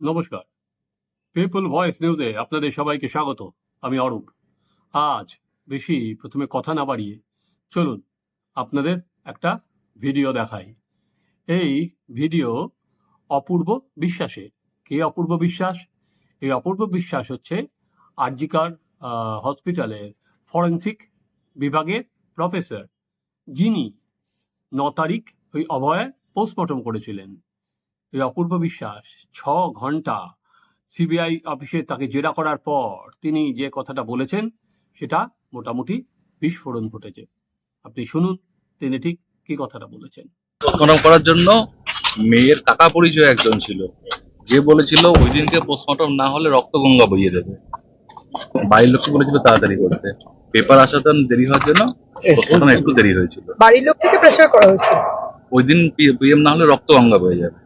নমস্কার। People voice নিউজে আপনাদের সবাইকে স্বাগত। আমি অরূপ। আজ বেশি প্রথমে কথা না বাড়িয়ে চলুন আপনাদের একটা ভিডিও দেখাই। এই ভিডিও অপূর্ব বিশ্বাসের কে অপূর্ব বিশ্বাস? এই অপূর্ব বিশ্বাস হচ্ছে আরজিকার হসপিটালের ফরেন্সিক বিভাগের প্রফেসর। যিনি ন তারিখ ওই অভয় পোস্টমর্টম করেছিলেন। এই অপূর্ব বিশ্বাস ছ ঘণ্টা সিবিআই অফিসে তাকে জেরা করার পর তিনি যে কথাটা বলেছেন সেটা মোটামুটি বিস্ফোরণ ঘটেছে। আপনি শুনুন তিনি ঠিক কি কথাটা বলেছেন। পোস্টমর্টম করার জন্য মেয়ের কাকা পরিচয় একজন ছিল। যে বলেছিল ওই দিনকে পোস্টমর্টম না হলে রক্ত গঙ্গা বইয়ে দেবে। বাড়ির লোককে বলেছিল তাড়াতাড়ি করতে। পেপার আসাতে দেরি হওয়ার জন্য পোস্টমর্টম একটু দেরি হয়েছিল। বাড়ির লোক থেকে প্রেসার করা হচ্ছে ওই দিন পিএম না হলে রক্ত গঙ্গা বয়ে যাবে।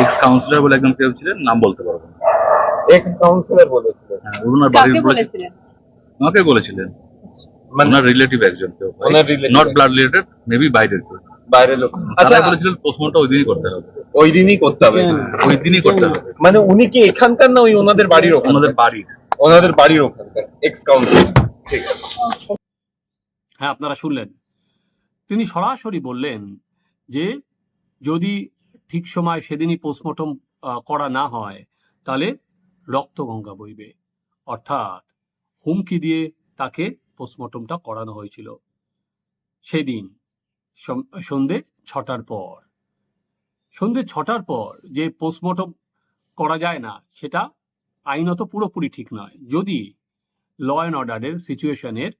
এক্স কাউন্সিলর বলে একজন কেউ ছিলেন নাম বলতে পারব না। এক্স কাউন্সিলর বলেছিলেন। হ্যাঁ ওনার বাড়ির বলে বলেছিলেন? আমাকে বলেছিলেন। মানে ওনার রিলেটিভ একজন কেউ। ওনার নট ব্লাড রিলেটেড মেবি বাইরের কেউ। বাইরের লোক। আচ্ছা বলেছিলেন পোস্টমর্টম ওই দিনই করতে হবে। ওই দিনই করতে হবে। ওই দিনই করতে হবে। মানে উনি কি এখানকার না ওই ওনাদের বাড়ির ওখানে ওনাদের বাড়ির। ওনাদের বাড়ির ওখানকার এক্স কাউন্সিলর ঠিক আছে। হ্যাঁ আপনারা শুনলেন। তিনি সরাসরি বললেন যে যদি ঠিক সময় সেদিনই পোস্টমর্টম করা না হয়, তাহলে রক্তগঙ্গা বইবে। অর্থাৎ হুমকি দিয়ে তাকে পোস্টমর্টমটা করানো হয়েছিল। সেদিন সন্ধে ছটার পর। সন্ধে ছটার পর যে পোস্টমর্টম করা যায় না, সেটা আইনত পুরোপুরি ঠিক নয়। যদি ল অ্যান্ড অর্ডারের সিচুয়েশনের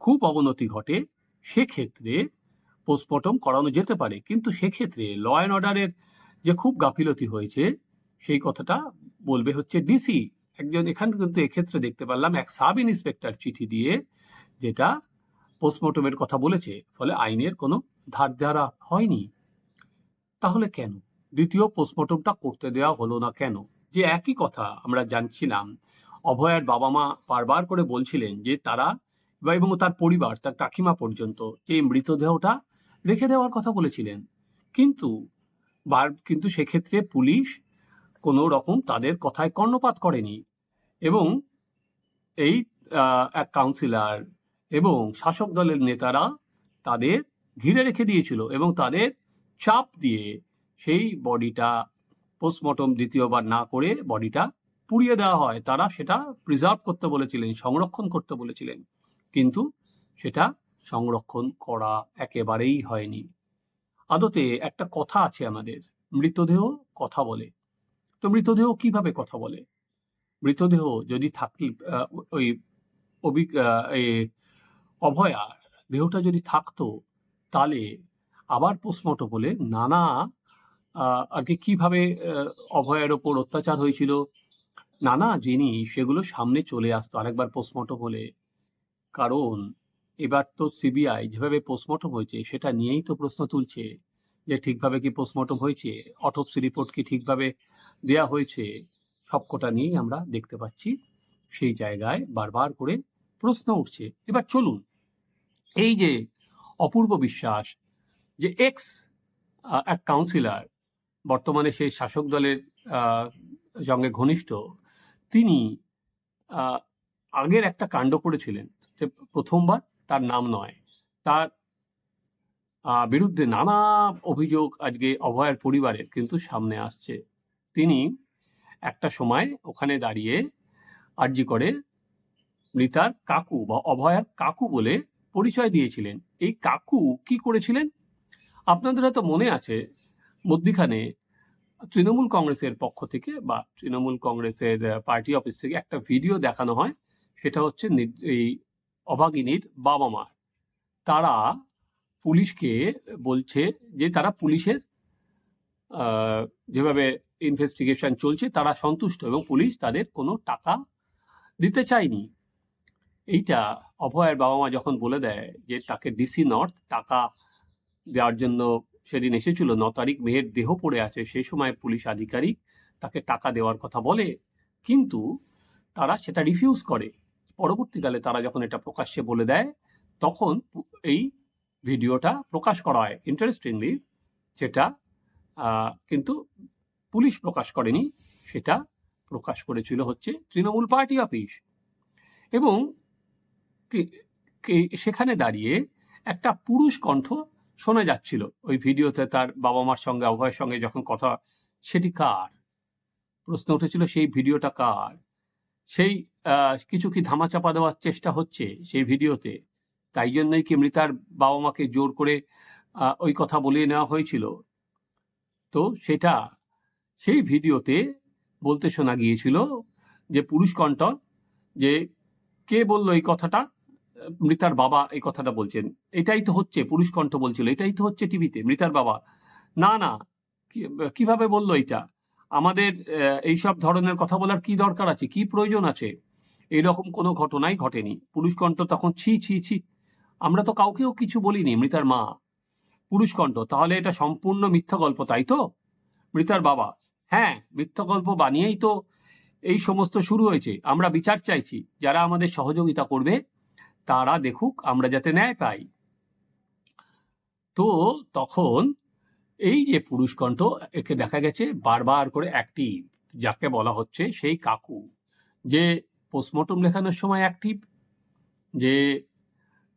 খুব অবনতি ঘটে, সেক্ষেত্রে পোস্টমর্টম করানো যেতে পারে। কিন্তু সেক্ষেত্রে ল অ্যান্ড অর্ডারের যে খুব গাফিলতি হয়েছে, সেই কথাটা বলবে হচ্ছে ডিসি একজন এখানে কিন্তু এক্ষেত্রে দেখতে পারলাম এক সাব ইন্সপেক্টর চিঠি দিয়ে যেটা পোস্টমর্টমের কথা বলেছে, ফলে আইনের কোনো ধার ধারা হয়নি। তাহলে কেন? দ্বিতীয় পোস্টমর্টমটা করতে দেওয়া হলো না কেন? যে একই কথা আমরা জানছিলাম, অভয়ের বাবা মা বারবার করে বলছিলেন যে তারা এবং তার পরিবার, তার কাকিমা পর্যন্ত যে মৃতদেহটা রেখে দেওয়ার কথা বলেছিলেন। কিন্তু বার, কিন্তু সেক্ষেত্রে পুলিশ কোনো রকম তাদের কথায় কর্ণপাত করেনি এবং এই এক কাউন্সিলর এবং শাসক দলের নেতারা তাদের ঘিরে রেখে দিয়েছিল এবং তাদের চাপ দিয়ে সেই বডিটা পোস্টমর্টম দ্বিতীয়বার না করে বডিটা পুড়িয়ে দেওয়া হয়। তারা সেটা প্রিজার্ভ করতে বলেছিলেন, সংরক্ষণ করতে বলেছিলেন। কিন্তু সেটা সংরক্ষণ করা একেবারেই হয়নি। আদতে একটা কথা আছে আমাদের। মৃতদেহ কথা বলে। তো মৃতদেহ কীভাবে কথা বলে? মৃতদেহ যদি থাকলে ওই অভয়ার দেহটা যদি থাকতো, তাহলে আবার পোস্টমর্টম বলে নানা আগে কীভাবে অভয়ের ওপর অত্যাচার হয়েছিল, নানা জিনিস সেগুলো সামনে চলে আসতো আরেকবার পোস্টমর্টম হলে কারণ এবার তো সিবিআই যেভাবে পোস্টমর্টম হয়েছে, সেটা নিয়েই তো প্রশ্ন তুলছে যে ঠিকভাবে কি পোস্টমর্টম হয়েছে অটোপসি রিপোর্ট কি ঠিকভাবে দেয়া হয়েছে, সবকটা নিয়েই আমরা দেখতে পাচ্ছি। সেই জায়গায় বারবার করে প্রশ্ন উঠছে। এবার চলুন, এই যে অপূর্ব বিশ্বাস যে এক্স এক কাউন্সিলর বর্তমানে সেই শাসক দলের সঙ্গে ঘনিষ্ঠ, তিনি আগের একটা কাণ্ড করেছিলেন, যে প্রথমবার তার নাম নয়। তার বিরুদ্ধে নানা অভিযোগ আজকে অভয়ের পরিবারের কিন্তু সামনে আসছে। তিনি একটা সময় ওখানে দাঁড়িয়ে আর্জি করে মৃতার কাকু বা অভয়ার কাকু বলে পরিচয় দিয়েছিলেন। এই কাকু কি করেছিলেন? আপনাদের হয়তো মনে আছে, মধ্যিখানে তৃণমূল কংগ্রেসের পক্ষ থেকে বা তৃণমূল কংগ্রেসের পার্টি অফিস থেকে একটা ভিডিও দেখানো হয়। সেটা হচ্ছে এই অভাগিনীর বাবা মা তারা পুলিশকে বলছে যে, তারা পুলিশের যেভাবে ইনভেস্টিগেশন চলছে, তারা সন্তুষ্ট এবং পুলিশ তাদের কোনো টাকা দিতে চায়নি। এইটা অভয়ের বাবা মা যখন বলে দেয় যে, তাকে ডিসি নর্থ টাকা দেওয়ার জন্য সেদিন এসেছিল, ন তারিখ মেয়ের দেহ পড়ে আছে সেই সময় পুলিশ আধিকারিক তাকে টাকা দেওয়ার কথা বলে, কিন্তু তারা সেটা রিফিউজ করে। পরবর্তীকালে তারা যখন এটা প্রকাশ্যে বলে দেয়, তখন এই ভিডিওটা প্রকাশ করা হয়। ইন্টারেস্টিংলি সেটা কিন্তু পুলিশ প্রকাশ করেনি, সেটা প্রকাশ করেছিল হচ্ছে তৃণমূল পার্টি অফিস। এবং সেখানে দাঁড়িয়ে একটা পুরুষ কণ্ঠ শোনা যাচ্ছিল। ওই ভিডিওতে তার বাবা মার সঙ্গে, উভয়ের সঙ্গে যখন কথা, সেটি কার? প্রশ্ন উঠেছিল, সেই ভিডিওটা কার? সেই কিছু কি ধামাচাপা দেওয়ার চেষ্টা হচ্ছে সেই ভিডিওতে? তাই জন্যই কি মৃতার বাবা মাকে জোর করে ওই কথা বলিয়ে নেওয়া হয়েছিল? তো সেটা সেই ভিডিওতে বলতে শোনা গিয়েছিল যে পুরুষ কণ্ঠ যে কে বলল এই কথাটা? মৃতার বাবা এই কথাটা বলছেন। এটাই তো হচ্ছে, পুরুষ কণ্ঠ বলছিল, এটাই তো হচ্ছে টিভিতে, মৃতার বাবা। না না কীভাবে বলল এটা আমাদের এইসব ধরনের কথা বলার কি দরকার আছে? কি প্রয়োজন আছে? এরকম কোনো ঘটনাই ঘটেনি। পুরুষ কণ্ঠ তখন ছি ছি ছি। আমরা তো কাউকেও কিছু বলিনি, মৃতার মা। পুরুষ কণ্ঠ, তাহলে এটা সম্পূর্ণ মিথ্যা গল্প, তাই তো? মৃতার বাবা। হ্যাঁ মিথ্যা গল্প বানিয়েই তো এই সমস্ত শুরু হয়েছে। আমরা বিচার চাইছি, যারা আমাদের সহযোগিতা করবে, তারা দেখুক আমরা যাতে ন্যায় পাই। তো তখন এই যে পুরুষ কণ্ঠ, একে দেখা গেছে বারবার করে অ্যাক্টিভ যাকে বলা হচ্ছে সেই কাকু, যে পোস্টমর্টম লেখানোর সময় অ্যাক্টিভ যে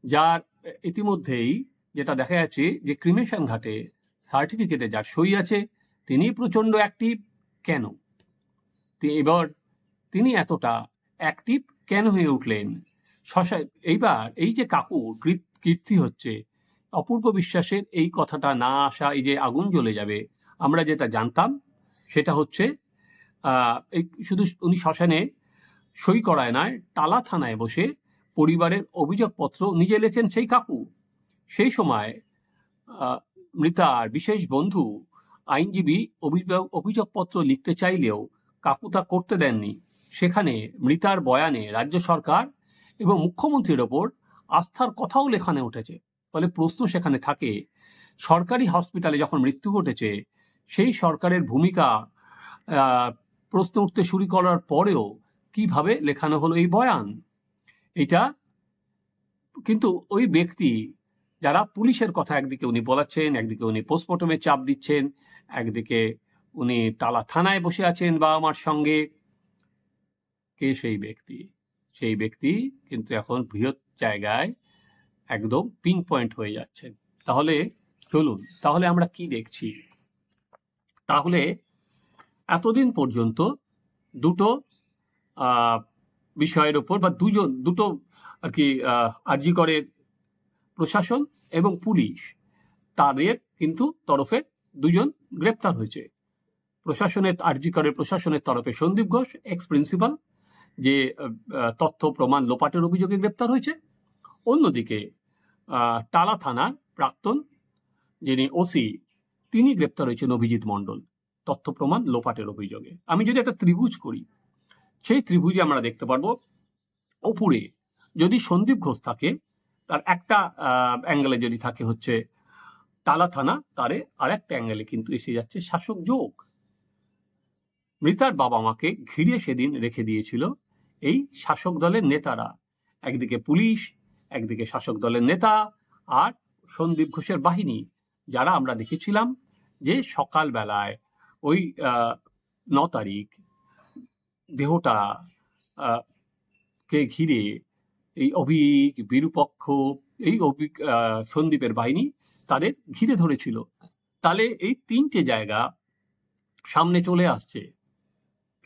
যার ইতিমধ্যেই যেটা দেখা যাচ্ছে যে ক্রিমেশন ঘাটে সার্টিফিকেটে যার সই আছে, তিনি প্রচণ্ড অ্যাক্টিভ কেন? এবার তিনি এতটা অ্যাক্টিভ কেন হয়ে উঠলেন? শশা, এইবার এই যে কাকু কীর- কীর্তি হচ্ছে অপূর্ব বিশ্বাসের এই কথাটা না আসা, এই যে আগুন জ্বলে যাবে, আমরা যেটা জানতাম সেটা হচ্ছে এই শুধু উনি শ্মশানে সই করায় নয় টালা থানায় বসে পরিবারের অভিযোগপত্র নিজে লেখেন সেই কাকু। সেই সময় মৃতার বিশেষ বন্ধু আইনজীবী অভিযোগ, অভিযোগপত্র লিখতে চাইলেও কাকু তা করতে দেননি। সেখানে মৃতার বয়ানে রাজ্য সরকার এবং মুখ্যমন্ত্রীর ওপর আস্থার কথাও লেখানে উঠেছে। ফলে প্রশ্ন সেখানে থাকে, সরকারি হসপিটালে যখন মৃত্যু ঘটেছে, সেই সরকারের ভূমিকা প্রশ্ন উঠতে শুরু করার পরেও কীভাবে লেখানো হলো এই বয়ান? এটা কিন্তু ওই ব্যক্তি যারা পুলিশের কথা একদিকে উনি বলাচ্ছেন, একদিকে উনি পোস্টমর্টমে চাপ দিচ্ছেন, একদিকে উনি টালা থানায় বসে আছেন বা আমার সঙ্গে, কে সেই ব্যক্তি? সেই ব্যক্তি কিন্তু এখন বৃহৎ জায়গায় একদম পিন পয়েন্ট হয়ে যাচ্ছেন তাহলে চলুন, তাহলে আমরা কি দেখছি? তাহলে এতদিন পর্যন্ত দুটো বিষয়ের ওপর বা দুজন, দুটো আর কি আর্জি করে প্রশাসন এবং পুলিশ, তাদের কিন্তু তরফে দুজন গ্রেপ্তার হয়েছে। প্রশাসনের, আর্জি করে প্রশাসনের তরফে সন্দীপ ঘোষ এক্স প্রিন্সিপাল যে তথ্য, প্রমাণ, লোপাটের অভিযোগে গ্রেপ্তার হয়েছে। অন্যদিকে টালা থানার প্রাক্তন যিনি ওসি, তিনি গ্রেপ্তার হয়েছেন অভিজিৎ মণ্ডল, তথ্য প্রমাণ লোপাটের অভিযোগে। আমি যদি একটা ত্রিভুজ করি, সেই ত্রিভুজে আমরা দেখতে পারব ওপরে যদি সন্দীপ ঘোষ থাকে, তার একটা অ্যাঙ্গেলে যদি থাকে হচ্ছে টালা থানা, তারে আর একটা অ্যাঙ্গেলে কিন্তু এসে যাচ্ছে শাসক যোগ। মৃতার বাবা মাকে ঘিরে সেদিন রেখে দিয়েছিল এই শাসক দলের নেতারা। একদিকে পুলিশ একদিকে শাসক দলের নেতা আর সন্দীপ ঘোষের বাহিনী, যারা আমরা দেখেছিলাম যে সকালবেলায় ওই ন তারিখ দেহটা কে ঘিরে এই অভিক, বিরূপক্ষ, এই অভিক সন্দীপের বাহিনী তাদের ঘিরে ধরেছিল। তাহলে এই তিনটে জায়গা সামনে চলে আসছে।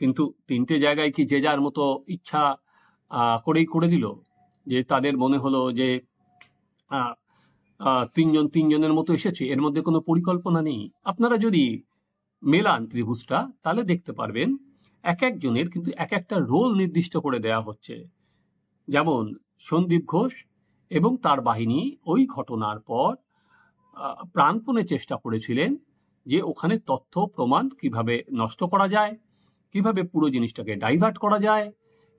কিন্তু তিনটে জায়গায় কি যে যার মতো ইচ্ছা করেই করে দিল? যে তাদের মনে হলো যে তিনজন তিনজনের মতো এসেছে, এর মধ্যে কোনো পরিকল্পনা নেই। আপনারা যদি মেলান ত্রিভুজটা, তাহলে দেখতে পারবেন এক একজনের কিন্তু এক একটা রোল নির্দিষ্ট করে দেয়া হচ্ছে। যেমন সন্দীপ ঘোষ এবং তার বাহিনী ওই ঘটনার পর প্রাণপণে চেষ্টা করেছিলেন যে ওখানে তথ্য, প্রমাণ কীভাবে নষ্ট করা যায়, কীভাবে পুরো জিনিসটাকে ডাইভার্ট করা যায়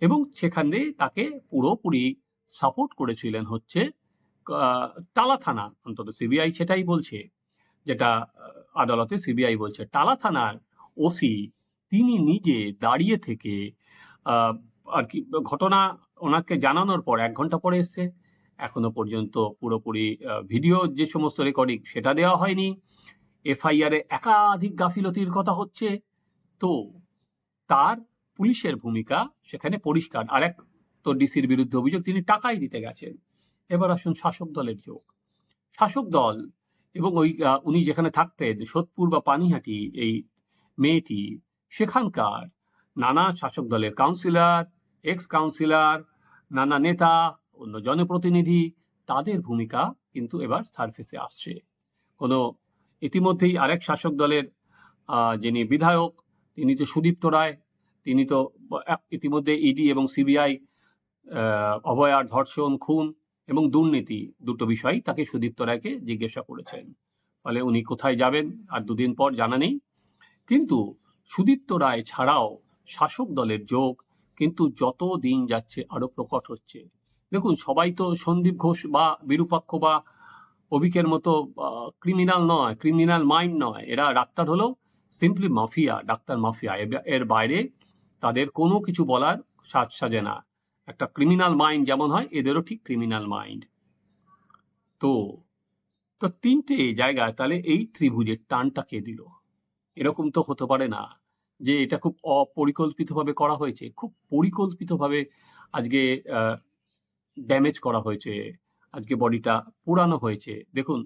এবং সেখানে তাকে পুরোপুরি সাপোর্ট করেছিলেন হচ্ছে টালা থানা, অন্তত সিবিআই সেটাই বলছে, যেটা আদালতে সিবিআই বলছে। টালা থানার ওসি, তিনি নিজে দাঁড়িয়ে থেকে আর কি, ঘটনা ওনাকে জানানোর পর এক ঘণ্টা পরে এসছে। এখনও পর্যন্ত পুরোপুরি ভিডিও যে সমস্ত রেকর্ডিং সেটা দেওয়া হয়নি। এফআইআর একাধিক গাফিলতির কথা হচ্ছে। তো তার পুলিশের ভূমিকা সেখানে পরিষ্কার। আর এক তো ডিসির বিরুদ্ধে অভিযোগ, তিনি টাকাই দিতে গেছেন। এবার আসুন শাসক দলের যোগ। শাসক দল এবং ওই উনি যেখানে থাকতেন, সোদপুর বা পানিহাটি, এই মেয়েটি, সেখানকার নানা শাসক দলের কাউন্সিলর এক্স কাউন্সিলর নানা নেতা, অন্য জনপ্রতিনিধি, তাদের ভূমিকা কিন্তু এবার সারফেসে আসছে। কোনো, ইতিমধ্যেই আরেক শাসক দলের যিনি বিধায়ক, তিনি তো সুদীপ্ত রায়, তিনি তো ইতিমধ্যে ইডি এবং সিবিআই অভয়ার ধর্ষণ, খুন এবং দুর্নীতি দুটো বিষয় তাকে সুদীপ্ত রায়কে জিজ্ঞাসা করেছেন। ফলে উনি কোথায় যাবেন আর দুদিন পর জানা নেই। কিন্তু সুদীপ্ত রায় ছাড়াও শাসক দলের যোগ কিন্তু যত দিন যাচ্ছে আরও প্রকট হচ্ছে। দেখুন, সবাই তো সন্দীপ ঘোষ বা বিরূপাক্ষ বা অভিকের মতো ক্রিমিনাল নয় ক্রিমিনাল মাইন্ড নয়। এরা ডাক্তার হলো সিম্পলি মাফিয়া ডাক্তার মাফিয়া এর বাইরে তাদের কোনো কিছু বলার সাজ সাজে না। একটা ক্রিমিনাল মাইন্ড যেমন হয়, এদেরও ঠিক ক্রিমিনাল মাইন্ড তো তো তিনটে জায়গায় তাহলে এই ত্রিভুজের টানটা কে দিল? এরকম তো হতে পারে না যে এটা খুব অপরিকল্পিতভাবে করা হয়েছে, খুব পরিকল্পিতভাবে আজকে ড্যামেজ করা হয়েছে, আজকে বডিটা পোড়ানো হয়েছে। দেখুন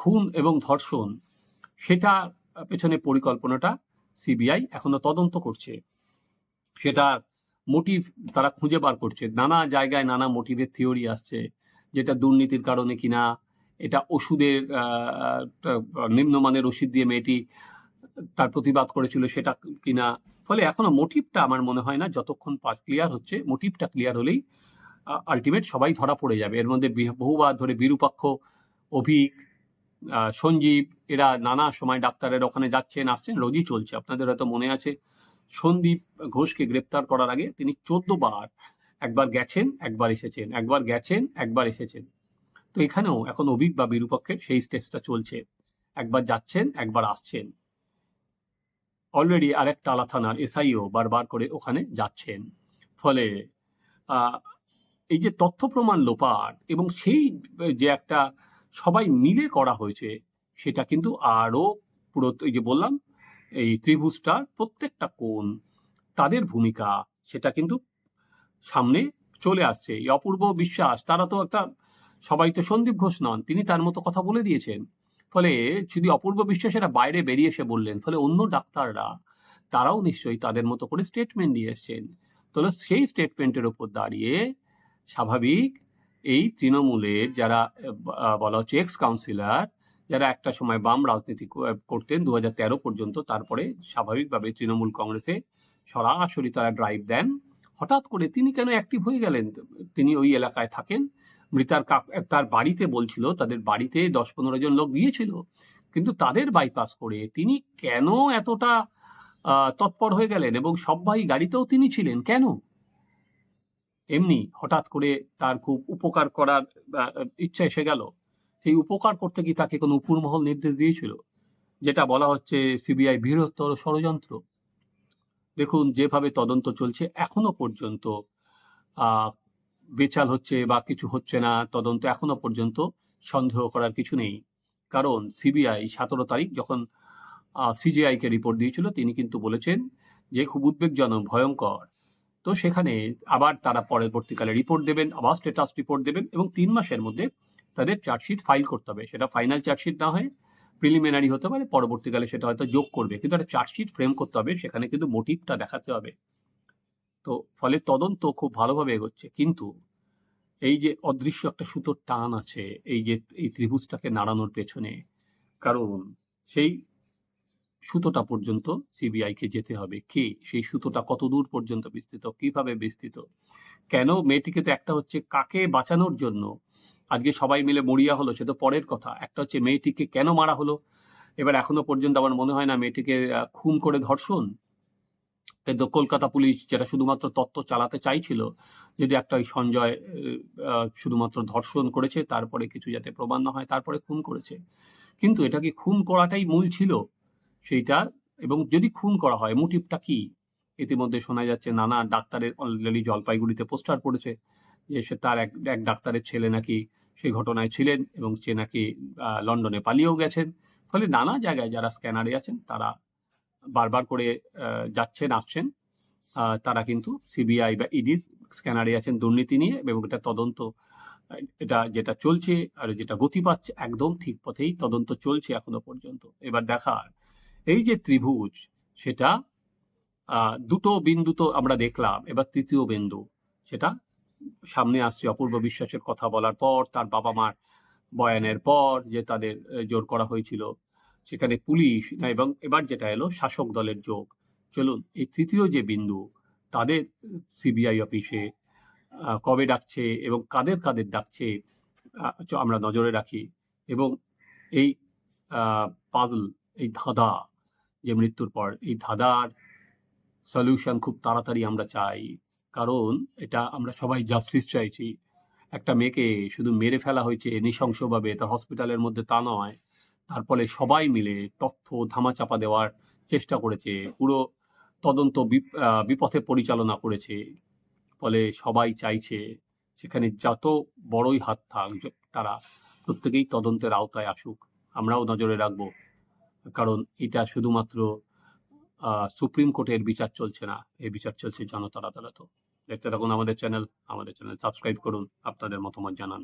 খুন এবং ধর্ষণ, সেটা পেছনে পরিকল্পনাটা সিবিআই এখনও তদন্ত করছে। সেটা মোটিভ তারা খুঁজে বার করছে। নানা জায়গায় নানা মোটিভের থিওরি আসছে, যেটা দুর্নীতির কারণে কিনা, এটা ওষুধের নিম্নমানের ওষুধ দিয়ে মেয়েটি তার প্রতিবাদ করেছিল সেটা কিনা। ফলে এখনও মোটিভটা আমার মনে হয় না যতক্ষণ ক্লিয়ার হচ্ছে মোটিভটা ক্লিয়ার হলেই আলটিমেট সবাই ধরা পড়ে যাবে। এর মধ্যে বহুবার ধরে বিরূপাক্ষ, অভিক সঞ্জীব, এরা নানা সময় ডাক্তারের ওখানে যাচ্ছেন, আসছেন, রোজই চলছে। আপনাদের হয়তো মনে আছে সন্দীপ ঘোষকে গ্রেপ্তার করার আগে তিনি চোদ্দ বার একবার গেছেন, একবার এসেছেন, একবার গেছেন, একবার এসেছেন। তো এখানেও এখন অভিক বা বিরূপক্ষের সেই স্টেজটা চলছে। একবার যাচ্ছেন, একবার আসছেন। অলরেডি আরেক টালা থানার এসআইও বারবার করে ওখানে যাচ্ছেন। ফলে এই যে তথ্য প্রমাণ লোপাট এবং সেই যে একটা সবাই মিলে করা হয়েছে, সেটা কিন্তু আরও পুরো, এই যে বললাম এই ত্রিভুজটার প্রত্যেকটা কোণ, তাদের ভূমিকা, সেটা কিন্তু সামনে চলে আসছে। এই অপূর্ব বিশ্বাস, তারা তো একটা, সবাই তো সন্দীপ ঘোষ নন, তিনি তার মতো কথা বলে দিয়েছেন। ফলে যদি অপূর্ব বিশ্বাসেরা বাইরে বেরিয়ে এসে বললেন, ফলে অন্য ডাক্তাররা, তারাও নিশ্চয়ই তাদের মতো করে স্টেটমেন্ট নিয়ে এসছেন। তাহলে সেই স্টেটমেন্টের উপর দাঁড়িয়ে স্বাভাবিক এই তৃণমূলের যারা বলা হচ্ছে এক্স কাউন্সিলর যারা একটা সময় বাম রাজনীতি করতেন দু তেরো পর্যন্ত, তারপরে স্বাভাবিকভাবে তৃণমূল কংগ্রেসে সরাসরি তারা ড্রাইভ দেন। হঠাৎ করে তিনি কেন অ্যাক্টিভ হয়ে গেলেন? তিনি ওই এলাকায় থাকেন। মৃতার তার বাড়িতে বলছিল, তাদের বাড়িতে দশ পনেরো জন লোক গিয়েছিল, কিন্তু তাদের বাইপাস করে তিনি কেন এতটা তৎপর হয়ে গেলেন এবং সবাই গাড়িতেও তিনি ছিলেন? কেন? এমনি হঠাৎ করে তার খুব উপকার করার ইচ্ছা এসে গেল। সেই উপকার করতে কি তাকে কোনো উপরমহল নির্দেশ দিয়েছিল? যেটা বলা হচ্ছে সিবিআই বৃহত্তর ষড়যন্ত্র। দেখুন, যেভাবে তদন্ত চলছে, এখনও পর্যন্ত বেচাল হচ্ছে বা কিছু হচ্ছে না, তদন্ত এখনও পর্যন্ত সন্দেহ করার কিছু নেই। কারণ সিবিআই সতেরো তারিখ যখন সিজিআই কে রিপোর্ট দিয়েছিল, তিনি কিন্তু বলেছেন যে খুব উদ্বেগজনক, ভয়ঙ্কর। তো সেখানে আবার তারা পরবর্তীকালে রিপোর্ট দেবেন, আবার স্ট্যাটাস রিপোর্ট দেবেন এবং তিন মাসের মধ্যে তাদের চার্জশিট ফাইল করতে হবে। সেটা ফাইনাল চার্জশিট না হয় প্রিলিমিনারি হতে পারে, পরবর্তীকালে সেটা হয়তো যোগ করবে। কিন্তু একটা চার্জশিট ফ্রেম করতে হবে, সেখানে কিন্তু মোটিভটা দেখাতে হবে। তো ফলে তদন্ত খুব ভালোভাবে এগোচ্ছে। কিন্তু এই যে অদৃশ্য একটা সুতোর টান আছে, এই যে এই ত্রিভুজটাকে নাড়ানোর পেছনে, কারণ সেই সুতোটা পর্যন্ত সিবিআইকে যেতে হবে। কে? সেই সুতোটা কত দূর পর্যন্ত বিস্তৃত? কীভাবে বিস্তৃত? কেন মেয়েটিকে তো একটা হচ্ছে কাকে বাঁচানোর জন্য আজকে সবাই মিলে মরিয়া হলো, সে তো পরের কথা। একটা হচ্ছে মেয়েটিকে কেন মারা হলো? এবার এখনও পর্যন্ত আমার মনে হয় না মেয়েটিকে খুন করে ধর্ষণ। কিন্তু কলকাতা পুলিশ যেটা শুধুমাত্র তত্ত্ব চালাতে চাইছিল, যদি একটা ওই সঞ্জয় শুধুমাত্র ধর্ষণ করেছে, তারপরে কিছু যাতে প্রমাণ না হয়, তারপরে খুন করেছে। কিন্তু এটা কি খুন করাটাই মূল ছিল? সেইটা, এবং যদি খুন করা হয়, মোটিভটা কি? ইতিমধ্যে শোনা যাচ্ছে নানা ডাক্তারের অলরেডি জলপাইগুড়িতে পোস্টার পড়েছে, যে সে তার এক এক ডাক্তারের ছেলে নাকি সেই ঘটনায় ছিলেন এবং সে নাকি লন্ডনে পালিয়েও গেছেন। ফলে নানা জায়গায় যারা স্ক্যানারে আছেন, তারা বারবার করে যাচ্ছেন, আসছেন। তারা কিন্তু সিবিআই বা ইডি স্ক্যানারে আছেন দুর্নীতি নিয়ে এবং এটা তদন্ত, এটা যেটা চলছে আর যেটা গতি পাচ্ছে একদম ঠিক পথেই তদন্ত চলছে এখনও পর্যন্ত। এবার দেখার এই যে ত্রিভুজ, সেটা দুটো বিন্দু তো আমরা দেখলাম, এবার তৃতীয় বিন্দু, সেটা সামনে আসছে অপূর্ব বিশ্বাসের কথা বলার পর, তার বাবা মার বয়ানের পর যে তাদের জোর করা হয়েছিল, সেখানে পুলিশ এবং এবার যেটা এলো, শাসক দলের যোগ। চলুন, এই তৃতীয় যে বিন্দু, তাদের সিবিআই অফিসে কবে ডাকছে এবং কাদের কাদের ডাকছে আমরা নজরে রাখি। এবং এই পাজল এই ধাঁধা, যে মৃত্যুর পর, এই ধাঁধার সলিউশন খুব তাড়াতাড়ি আমরা চাই। কারণ এটা আমরা সবাই জাস্টিস চাইছি। একটা মেয়েকে শুধু মেরে ফেলা হয়েছে নৃশংসভাবে তার হসপিটালের মধ্যে তা নয়। তার ফলে সবাই মিলে তথ্য ধামাচাপা দেওয়ার চেষ্টা করেছে, পুরো তদন্ত বিপ- বিপথে পরিচালনা করেছে। ফলে সবাই চাইছে সেখানে যত বড়ই হাত থাক তারা প্রত্যেকেই তদন্তের আওতায় আসুক। আমরাও নজরে রাখব। কারণ এটা শুধুমাত্র সুপ্রিম কোর্টের বিচার চলছে না। এই বিচার চলছে জনতার আদালত দেখতে থাকুন আমাদের চ্যানেল। আমাদের চ্যানেল সাবস্ক্রাইব করুন। আপনাদের মতামত জানান।